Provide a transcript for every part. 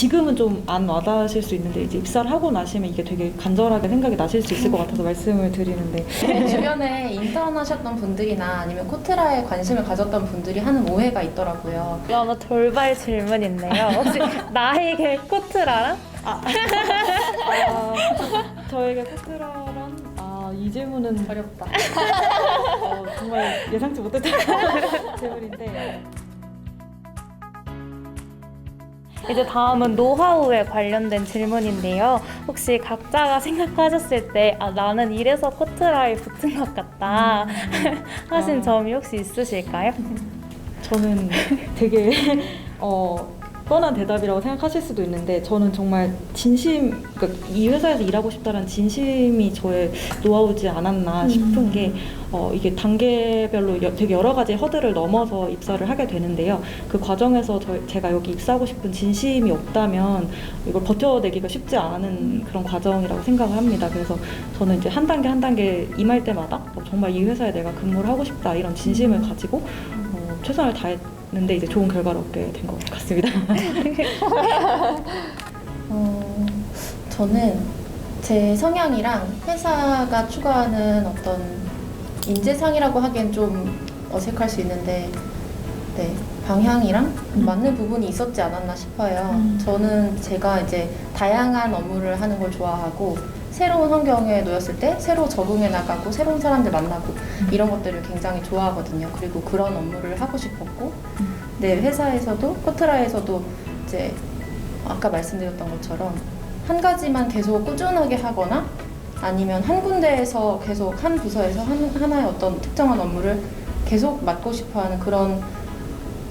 지금은 좀 안 와닿으실 수 있는데 이제 입사를 하고 나시면 이게 되게 간절하게 생각이 나실 수 있을 것 같아서 말씀을 드리는데 주변에 인턴 하셨던 분들이나 아니면 코트라에 관심을 가졌던 분들이 하는 오해가 있더라고요. 너무 돌발 질문인데요. 혹시 나에게 코트라랑? 아, 저에게 코트라란 아, 이 질문은 어렵다. 어, 정말 예상치 못했던 질문인데 이제 다음은 노하우에 관련된 질문인데요. 혹시 각자가 생각하셨을 때, 아, 나는 이래서 코트라에 붙은 것 같다 하신 아. 점이 혹시 있으실까요? 저는 되게 어, 뻔한 대답이라고 생각하실 수도 있는데 저는 정말 진심 그러니까 이 회사에서 일하고 싶다는 진심이 저의 노하우지 않았나 싶은 게 어, 이게 단계별로 여- 되게 여러 가지 허들을 넘어서 입사를 하게 되는데요. 그 과정에서 저, 제가 여기 입사하고 싶은 진심이 없다면 이걸 버텨내기가 쉽지 않은 그런 과정이라고 생각을 합니다. 그래서 저는 이제 한 단계 한 단계 임할 때마다 어, 정말 이 회사에 내가 근무를 하고 싶다 이런 진심을 가지고 어, 최선을 다했 는데 이제 좋은 결과를 얻게 된 것 같습니다. 어, 저는 제 성향이랑 회사가 추구하는 어떤 인재상이라고 하기엔 좀 어색할 수 있는데 네, 방향이랑 맞는 부분이 있었지 않았나 싶어요. 음. 저는 제가 이제 다양한 업무를 하는 걸 좋아하고 새로운 환경에 놓였을 때 새로 적응해 나가고 새로운 사람들 만나고 이런 것들을 굉장히 좋아하거든요. 그리고 그런 업무를 하고 싶었고 네, 회사에서도 코트라에서도 이제 아까 말씀드렸던 것처럼 한 가지만 계속 꾸준하게 하거나 아니면 한 군데에서 계속 한 부서에서 한, 하나의 어떤 특정한 업무를 계속 맡고 싶어 하는 그런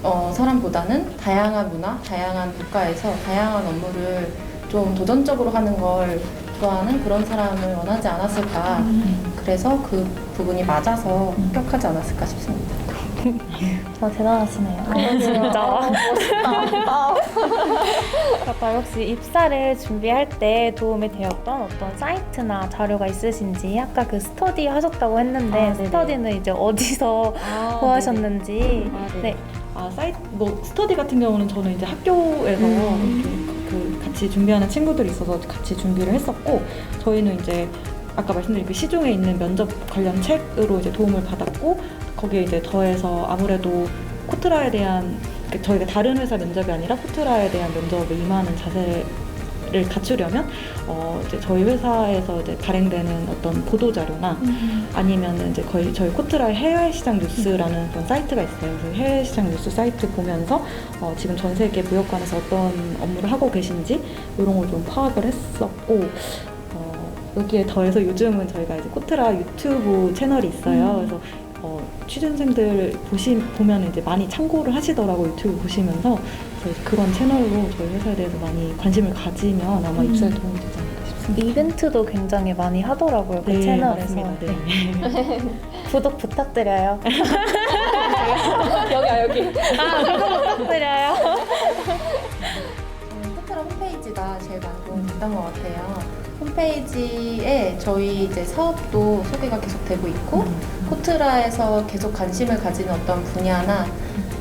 어, 사람보다는 다양한 문화, 다양한 국가에서 다양한 업무를 좀 도전적으로 하는 걸 좋아하는 그런 사람을 원하지 않았을까. 그래서 그 부분이 맞아서 합격하지 않았을까 싶습니다. 저 대단하시네요. 진짜. 그렇다면 혹시 입사를 준비할 때 도움이 되었던 어떤 사이트나 자료가 있으신지 아까 그 스터디 하셨다고 했는데 아. 스터디는 이제 어디서 구하셨는지 아, 네. 네. 아, 사이트, 뭐, 스터디 같은 경우는 저는 이제 학교에서 음. 그 같이 준비하는 친구들이 있어서 같이 준비를 했었고, 저희는 이제 아까 말씀드린 그 시중에 있는 면접 관련 책으로 이제 도움을 받았고, 거기에 이제 더해서 아무래도 코트라에 대한, 그 저희가 다른 회사 면접이 아니라 코트라에 대한 면접을 임하는 자세 를 갖추려면, 어, 이제 저희 회사에서 이제 발행되는 어떤 보도 자료나 아니면은 이제 거의 저희 코트라의 해외 시장 뉴스라는 그런 사이트가 있어요. 그래서 해외 시장 뉴스 사이트 보면서 어, 지금 전 세계 무역관에서 어떤 업무를 하고 계신지 이런 걸 좀 파악을 했었고 어, 여기에 더해서 요즘은 저희가 이제 코트라 유튜브 채널이 있어요. 그래서 어, 취준생들 보시 보면 이제 많이 참고를 하시더라고 요 유튜브 보시면서 그래서 그런 채널로 저희 회사에 대해서 많이 관심을 가지면 아마 입사에 도움이 되지 않을까 싶습니다. 이벤트도 굉장히 많이 하더라고요 그 채널에서 맞습니다. 네. 네. 구독 부탁드려요. 여기야, 여기. 아 구독 부탁드려요. 코트라 홈페이지가 제일 많이 도움이 됐던 것 같아요. 홈페이지에 저희 이제 사업도 소개가 계속 되고 있고 코트라에서 계속 관심을 가지는 어떤 분야나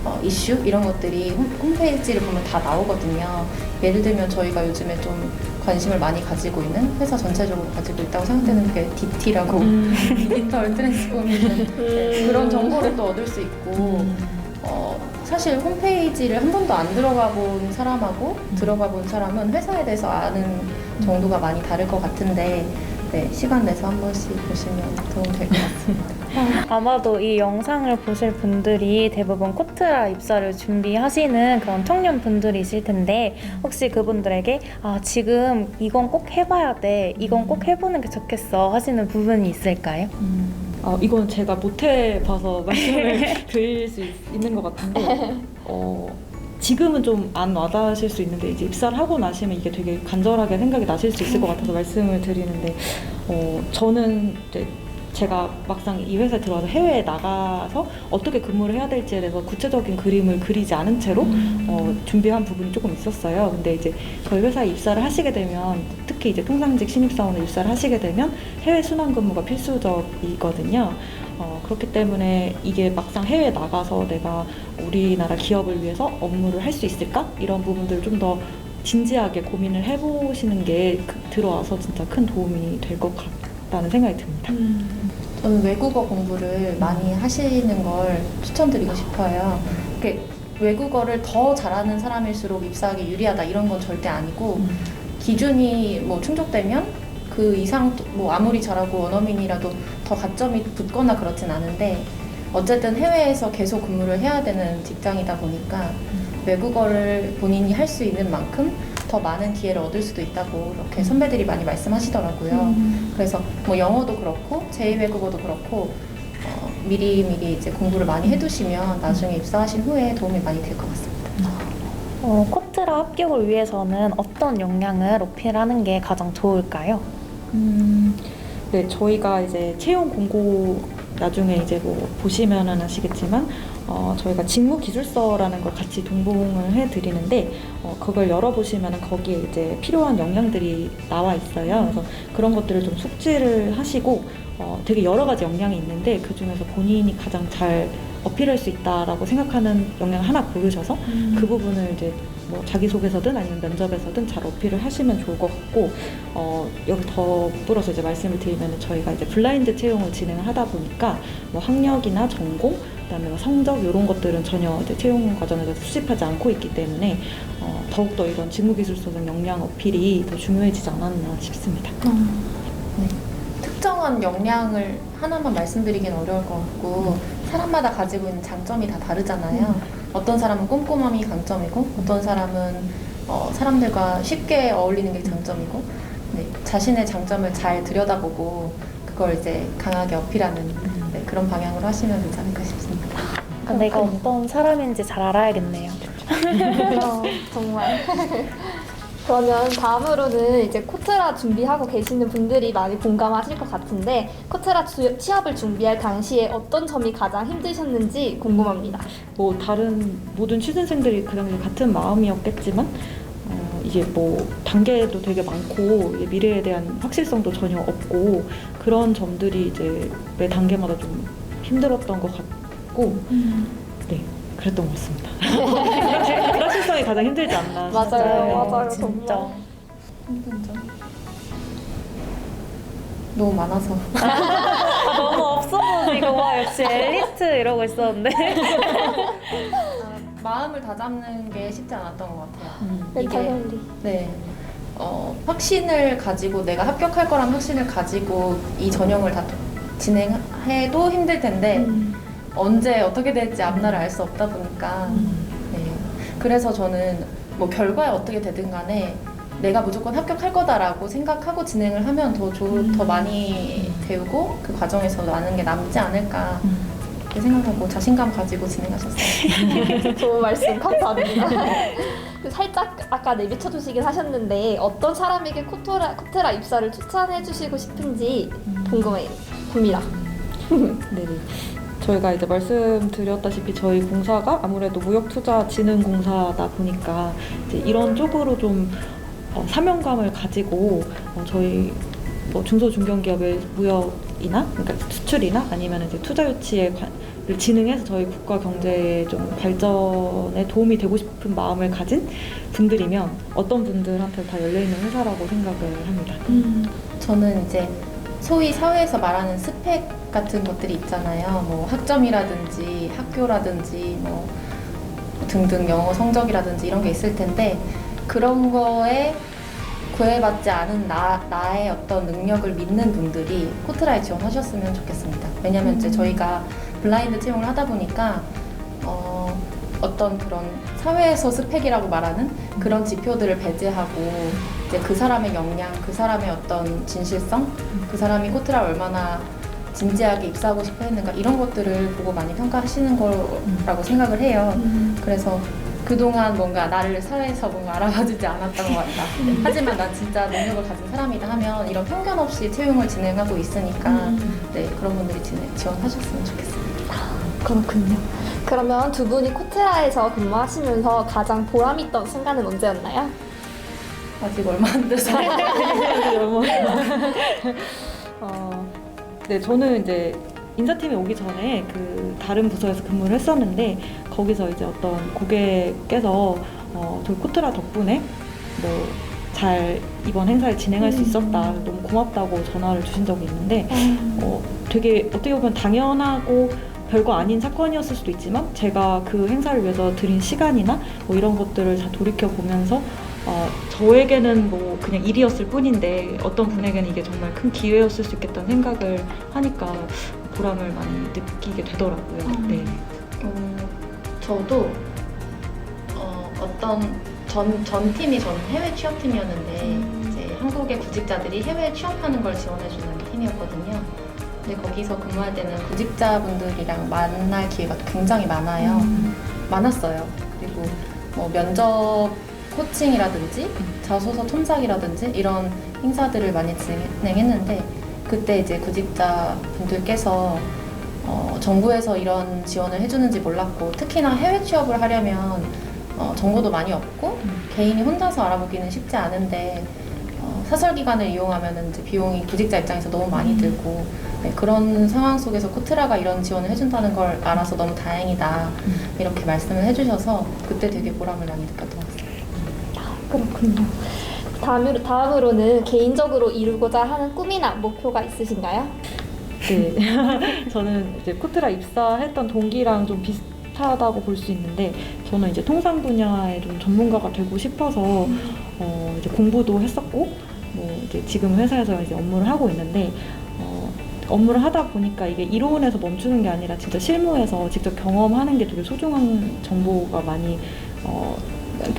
어, 이슈? 이런 것들이 홈, 홈페이지를 보면 다 나오거든요. 예를 들면 저희가 요즘에 좀 관심을 많이 가지고 있는 회사 전체적으로 가지고 있다고 생각되는 게 DT라고 디지털 트랜스포메이션 네, 그런 정보를 또 얻을 수 있고 어, 사실 홈페이지를 한 번도 안 들어가 본 사람하고 들어가 본 사람은 회사에 대해서 아는 정도가 많이 다를 것 같은데 네, 시간 내서 한 번씩 보시면 도움 될 것 같습니다. 아마도 이 영상을 보실 분들이 대부분 코트라 입사를 준비하시는 그런 청년 분들이실 텐데 혹시 그분들에게 아 지금 이건 꼭 해봐야 돼 이건 꼭 해보는 게 좋겠어 하시는 부분이 있을까요? 어, 이건 제가 못 해봐서 말씀을 드릴 수 있, 있는 것 같은데 어, 지금은 좀 안 와닿으실 수 있는데 이제 입사를 하고 나시면 이게 되게 간절하게 생각이 나실 수 있을 것 같아서 말씀을 드리는데 어, 저는 이제 제가 막상 이 회사에 들어와서 해외에 나가서 어떻게 근무를 해야 될지에 대해서 구체적인 그림을 그리지 않은 채로 어, 준비한 부분이 조금 있었어요. 근데 이제 저희 회사에 입사를 하시게 되면 특히 이제 통상직 신입사원을 입사를 하시게 되면 해외 순환 근무가 필수적이거든요. 어, 그렇기 때문에 이게 막상 해외에 나가서 내가 우리나라 기업을 위해서 업무를 할 수 있을까? 이런 부분들을 좀 더 진지하게 고민을 해보시는 게 그- 들어와서 진짜 큰 도움이 될 것 같다는 생각이 듭니다. 저는 외국어 공부를 많이 하시는 걸 추천드리고 싶어요. 이렇게 외국어를 더 잘하는 사람일수록 입사하기 유리하다 이런 건 절대 아니고 기준이 뭐 충족되면 그 이상 또뭐 아무리 잘하고 원어민이라도 더 가점이 붙거나 그렇진 않은데 어쨌든 해외에서 계속 근무를 해야 되는 직장이다 보니까 외국어를 본인이 할 수 있는 만큼 더 많은 기회를 얻을 수도 있다고 이렇게 선배들이 많이 말씀하시더라고요. 그래서 뭐 영어도 그렇고 제2외국어도 그렇고 어, 미리 미리 이제 공부를 많이 해두시면 나중에 입사하신 후에 도움이 많이 될 것 같습니다. 어, 코트라 합격을 위해서는 어떤 역량을 어필하는 게 가장 좋을까요? 음, 네, 저희가 이제 채용 공고 나중에 이제 뭐 보시면은 아시겠지만 어, 저희가 직무 기술서라는 걸 같이 동봉을 해드리는데 어, 그걸 열어보시면은 거기에 이제 필요한 역량들이 나와 있어요. 그래서 그런 것들을 좀 숙지를 하시고 어, 되게 여러 가지 역량이 있는데 그 중에서 본인이 가장 잘 어필할 수 있다라고 생각하는 역량 하나 고르셔서 그 부분을 이제 뭐 자기소개서든 아니면 면접에서든 잘 어필을 하시면 좋을 것 같고 어, 여기 더불어서 이제 말씀을 드리면 저희가 이제 블라인드 채용을 진행을 하다 보니까 뭐 학력이나 전공 그다음에 뭐 성적 이런 것들은 전혀 이제 채용 과정에서 수집하지 않고 있기 때문에 어, 더욱더 이런 직무기술서적 역량 어필이 더 중요해지지 않았나 싶습니다. 특정한 역량을 하나만 말씀드리긴 어려울 것 같고 사람마다 가지고 있는 장점이 다 다르잖아요. 어떤 사람은 꼼꼼함이 강점이고 어떤 사람은 어, 사람들과 쉽게 어울리는 게 장점이고 네, 자신의 장점을 잘 들여다보고 그걸 이제 강하게 어필하는 네, 그런 방향으로 하시면 괜찮을까 싶습니다. 아, 내가 어떤 사람인지 잘 알아야겠네요. 어, 정말. 그러면 다음으로는 이제 코트라 준비하고 계시는 분들이 많이 공감하실 것 같은데 코트라 주- 취업을 준비할 당시에 어떤 점이 가장 힘드셨는지 궁금합니다. 뭐 다른 모든 취준생들이 그 당시 같은 마음이었겠지만 어, 이게 뭐 단계도 되게 많고 이게 미래에 대한 확실성도 전혀 없고 그런 점들이 이제 매 단계마다 좀 힘들었던 것 같고 네 그랬던 것 같습니다. 불확실성이 가장 힘들지 않나 맞아요. 맞아요, 진짜. 정말. 힘든 점 너무 많아서 아, 너무 없어 보이고 와 역시 엘리트 이러고 있었는데 마음을 다잡는 게 쉽지 않았던 것 같아요. 음. 멘탈 이게- 관리. 네. 어, 확신을 가지고 내가 합격할 거란 확신을 가지고 이 전형을 다 진행해도 힘들 텐데 음. 언제 어떻게 될지 앞날을 알 수 없다 보니까 네. 그래서 저는 뭐 결과에 어떻게 되든 간에 내가 무조건 합격할 거다라고 생각하고 진행을 하면 더, 좋, 더 많이 배우고 그 과정에서 많은 게 남지 않을까 그렇게 생각하고 자신감 가지고 진행하셨어요. 좋은 말씀 감사합니다. 그 살짝 아까 내비쳐 주시긴 하셨는데 어떤 사람에게 코트라, 코트라 입사를 추천해 주시고 싶은지 궁금해요. 봅니다. 네네. 저희가 이제 말씀드렸다시피 저희 공사가 아무래도 무역투자진흥공사다 보니까 이런 쪽으로 좀 어, 사명감을 가지고 어, 저희 뭐 중소 중견기업의 무역이나 그러니까 수출이나 아니면 이제 투자 유치에 관- 를 진흥해서 저희 국가 경제의 좀 발전에 도움이 되고 싶은 마음을 가진 분들이면 어떤 분들한테 다 열려 있는 회사라고 생각을 합니다. 저는 이제 소위 사회에서 말하는 스펙 같은 것들이 있잖아요. 뭐 학점이라든지 학교라든지 뭐 등등 영어 성적이라든지 이런 게 있을 텐데 그런 거에 구애받지 않은 나, 나의 어떤 능력을 믿는 분들이 코트라에 지원하셨으면 좋겠습니다. 왜냐면 이제 저희가 블라인드 채용을 하다 보니까 어, 어떤 그런 사회에서 스펙이라고 말하는 그런 지표들을 배제하고 이제 그 사람의 역량, 그 사람의 어떤 진실성, 그 사람이 코트라 얼마나 진지하게 입사하고 싶어 했는가 이런 것들을 보고 많이 평가하시는 거라고 생각을 해요. 그래서 그동안 뭔가 나를 사회에서 뭔가 알아봐주지 않았던 것 같다. 하지만 난 진짜 능력을 가진 사람이다 하면 이런 편견 없이 채용을 진행하고 있으니까 네, 그런 분들이 지원하셨으면 좋겠습니다. 그렇군요. 그러면 두 분이 코트라에서 근무하시면서 가장 보람있던 순간은 언제였나요? 아직 얼마 안 돼서. 어, 네, 저는 이제 인사팀에 오기 전에 그 다른 부서에서 근무를 했었는데 거기서 이제 어떤 고객께서 어, 저희 코트라 덕분에 뭐 잘 이번 행사를 진행할 수 있었다 너무 고맙다고 전화를 주신 적이 있는데 어, 되게 어떻게 보면 당연하고 별거 아닌 사건이었을 수도 있지만 제가 그 행사를 위해서 드린 시간이나 뭐 이런 것들을 다 돌이켜 보면서 어, 저에게는 뭐 그냥 일이었을 뿐인데 어떤 분에게는 이게 정말 큰 기회였을 수 있겠다는 생각을 하니까 보람을 많이 느끼게 되더라고요. 네. 어, 저도 어, 어떤 전, 전 팀이 전 해외 취업팀이었는데 이제 한국의 구직자들이 해외 취업하는 걸 지원해주는 팀이었거든요. 근데 거기서 근무할 때는 구직자분들이랑 만날 기회가 굉장히 많아요. 많았어요. 그리고 뭐 면접 코칭이라든지 자소서 첨삭이라든지 이런 행사들을 많이 진행했는데 그때 이제 구직자 분들께서 어, 정부에서 이런 지원을 해주는지 몰랐고 특히나 해외 취업을 하려면 어, 정보도 많이 없고 개인이 혼자서 알아보기는 쉽지 않은데 어, 사설 기관을 이용하면 이제 비용이 구직자 입장에서 너무 많이 들고 네, 그런 상황 속에서 코트라가 이런 지원을 해준다는 걸 알아서 너무 다행이다 이렇게 말씀을 해주셔서 그때 되게 보람을 많이 느꼈던 것 같아요. 그렇군요. 다음으로, 다음으로는 개인적으로 이루고자 하는 꿈이나 목표가 있으신가요? 네. 저는 이제 코트라 입사했던 동기랑 좀 비슷하다고 볼 수 있는데 저는 이제 통상 분야의 좀 전문가가 되고 싶어서 어 이제 공부도 했었고 뭐 이제 지금 회사에서 이제 업무를 하고 있는데 어 업무를 하다 보니까 이게 이론에서 멈추는 게 아니라 진짜 실무에서 직접 경험하는 게 되게 소중한 정보가 많이 어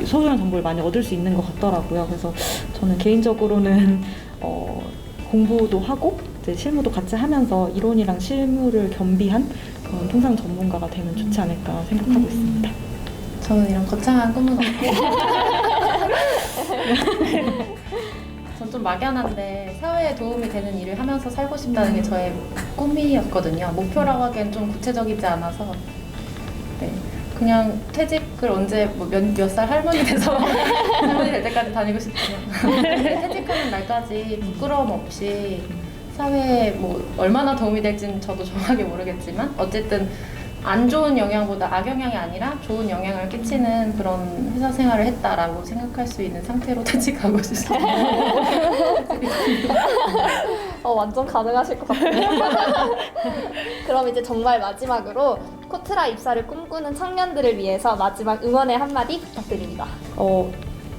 소중한 정보를 많이 얻을 수 있는 것 같더라고요. 그래서 저는 개인적으로는 어 공부도 하고 이제 실무도 같이 하면서 이론이랑 실무를 겸비한 그런 통상 전문가가 되면 좋지 않을까 생각하고 있습니다. 저는 이런 거창한 꿈은 없고 전 좀 막연한데 사회에 도움이 되는 일을 하면서 살고 싶다는 게 저의 꿈이었거든요. 목표라고 하기엔 좀 구체적이지 않아서 네. 그냥 퇴직을 언제 뭐몇살 할머니 돼서 할머니 될 때까지 다니고 싶어요. 퇴직하는 날까지 부끄러움 없이 사회에 뭐 얼마나 도움이 될지는 저도 정확하게 모르겠지만 어쨌든 안 좋은 영향보다 악영향이 아니라 좋은 영향을 끼치는 그런 회사 생활을 했다라고 생각할 수 있는 상태로 퇴직하고 싶어요. 어, 완전 가능하실 것 같아요. 그럼 이제 정말 마지막으로 코트라 입사를 꿈꾸는 청년들을 위해서 마지막 응원의 한마디 부탁드립니다. 어,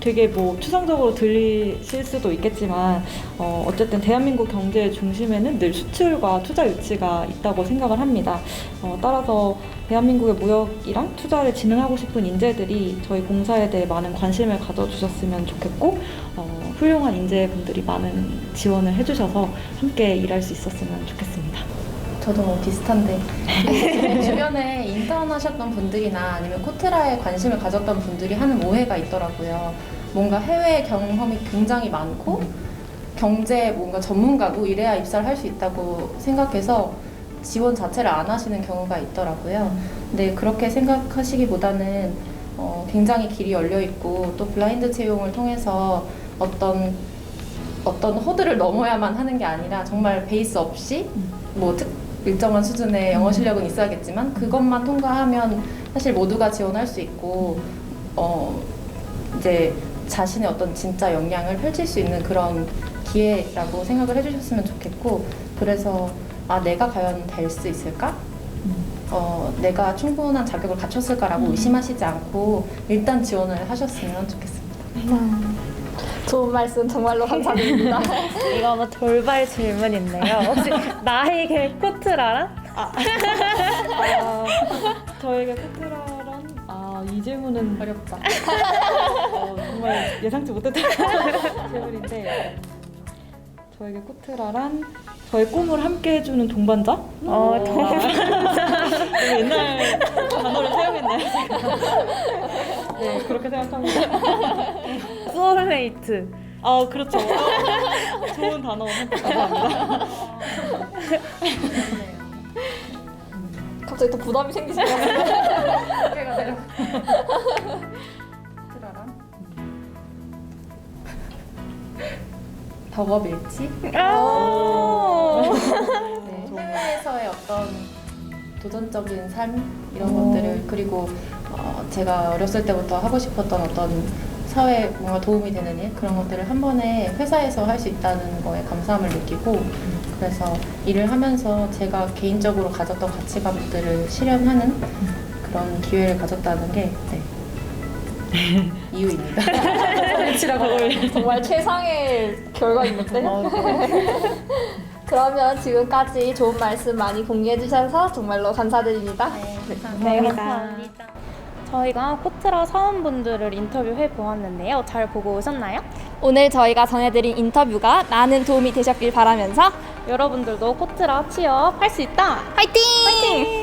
되게 뭐 추상적으로 들리실 수도 있겠지만 어, 어쨌든 대한민국 경제의 중심에는 늘 수출과 투자 유치가 있다고 생각을 합니다. 어, 따라서 대한민국의 무역이랑 투자를 진흥하고 싶은 인재들이 저희 공사에 대해 많은 관심을 가져주셨으면 좋겠고 어, 훌륭한 인재분들이 많은 지원을 해주셔서 함께 일할 수 있었으면 좋겠습니다. 저도 뭐 비슷한데 제 주변에 인턴 하셨던 분들이나 아니면 코트라에 관심을 가졌던 분들이 하는 오해가 있더라고요. 뭔가 해외 경험이 굉장히 많고 경제 뭔가 전문가고 이래야 입사를 할 수 있다고 생각해서 지원 자체를 안 하시는 경우가 있더라고요. 근데 그렇게 생각하시기보다는 어, 굉장히 길이 열려 있고 또 블라인드 채용을 통해서 어떤 어떤 호들을 넘어야만 하는 게 아니라 정말 베이스 없이 뭐 특, 일정한 수준의 영어 실력은 있어야겠지만 그것만 통과하면 사실 모두가 지원할 수 있고 어 이제 자신의 어떤 진짜 역량을 펼칠 수 있는 그런 기회라고 생각을 해주셨으면 좋겠고 그래서 아 내가 과연 될 수 있을까? 어 내가 충분한 자격을 갖췄을까라고 의심하시지 않고 일단 지원을 하셨으면 좋겠습니다. 좋은 말씀 정말로 감사드립니다. 이거 뭐 돌발 질문인데요. 혹시 나에게 코트라란? 아, 저에게 코트라란 아, 이 질문은 어렵다. 어, 정말 예상치 못했던 질문인데 저에게 코트라란 저의 꿈을 함께 해주는 동반자? 어, 너무 옛날 단어를 사용했나요? 제가? 네 그렇게 생각합니다. 소울메이트. 아 그렇죠. 좋은 단어 감사합니다. 갑자기 또 부담이 같아요. 어깨가 내려. 밀치? 아. 네, 해외에서의 어떤 도전적인 삶 이런 것들을 그리고 어, 제가 어렸을 때부터 하고 싶었던 어떤 사회에 뭔가 도움이 되는 일 그런 것들을 한 번에 회사에서 할 수 있다는 거에 감사함을 느끼고 그래서 일을 하면서 제가 개인적으로 가졌던 가치관들을 실현하는 그런 기회를 가졌다는 게 네. 이유입니다. 정말 최상의 결과인데. 그러면 지금까지 좋은 말씀 많이 공유해 주셔서 정말로 감사드립니다. 네, 감사합니다. 저희가 코트라 사원분들을 인터뷰해 보았는데요. 잘 보고 오셨나요? 오늘 저희가 전해드린 인터뷰가 많은 도움이 되셨길 바라면서 여러분들도 코트라 취업할 수 있다. 화이팅!